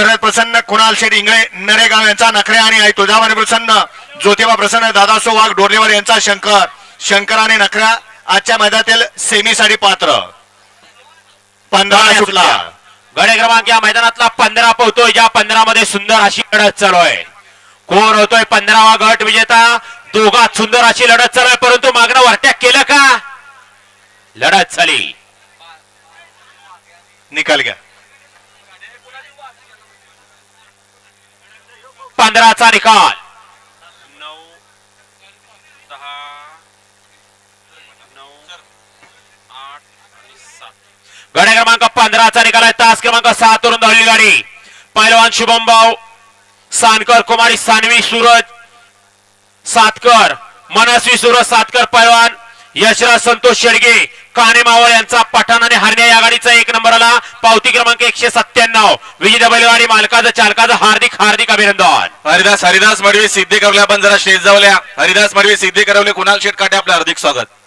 भरत प्रसन्न कुणाल शेठ इंगळे नरेगाव यांचा नखरे आणि आई तुळजाभवानी प्रसन्न ज्योतिबा प्रसन्न दादासो वाघ डोरलेवर यांचा शंकर. शंकर आणि नखरा आजच्या मैदानातील सेमीसाठी पात्र. पंधरा सुटला. गडे क्रमांक या मैदानातला पंधरा पोहतोय. ज्या पंधरा मध्ये सुंदर अशी लढत चालू आहे कोण होतोय पंधरावा गट विजेता? दोघात सुंदर अशी लढत चालू आहे परंतु मागणं वरट्या केलं का? लढत झाली. निकाल घ्या. पंधराचा निकाल. नऊ क्रमांक पंधराचा निकाल आहे. तास क्रमांक सात वरून धावली गाडी. पैलवान शुभम भाऊ सानकर कुमारी सानवी सूरज सातकर मनस्वी सूरज सातकर पैलवान यशराज संतोष शेडगे काने मावळ यांचा पठाण आणि हरण्या या गाडीचा एक नंबर पावती क्रमांक एकशे सत्त्याण्णव. विजेता बैलगाडी मालकाचं चालकाचं हार्दिक हार्दिक अभिनंदन. हरिदास हरिदास मडवी सिद्धी करवले आपण जरा स्टेज जावल्या हरिदास मडवी सिद्धी करवले कुणाल शेटकाटे आपलं हार्दिक स्वागत.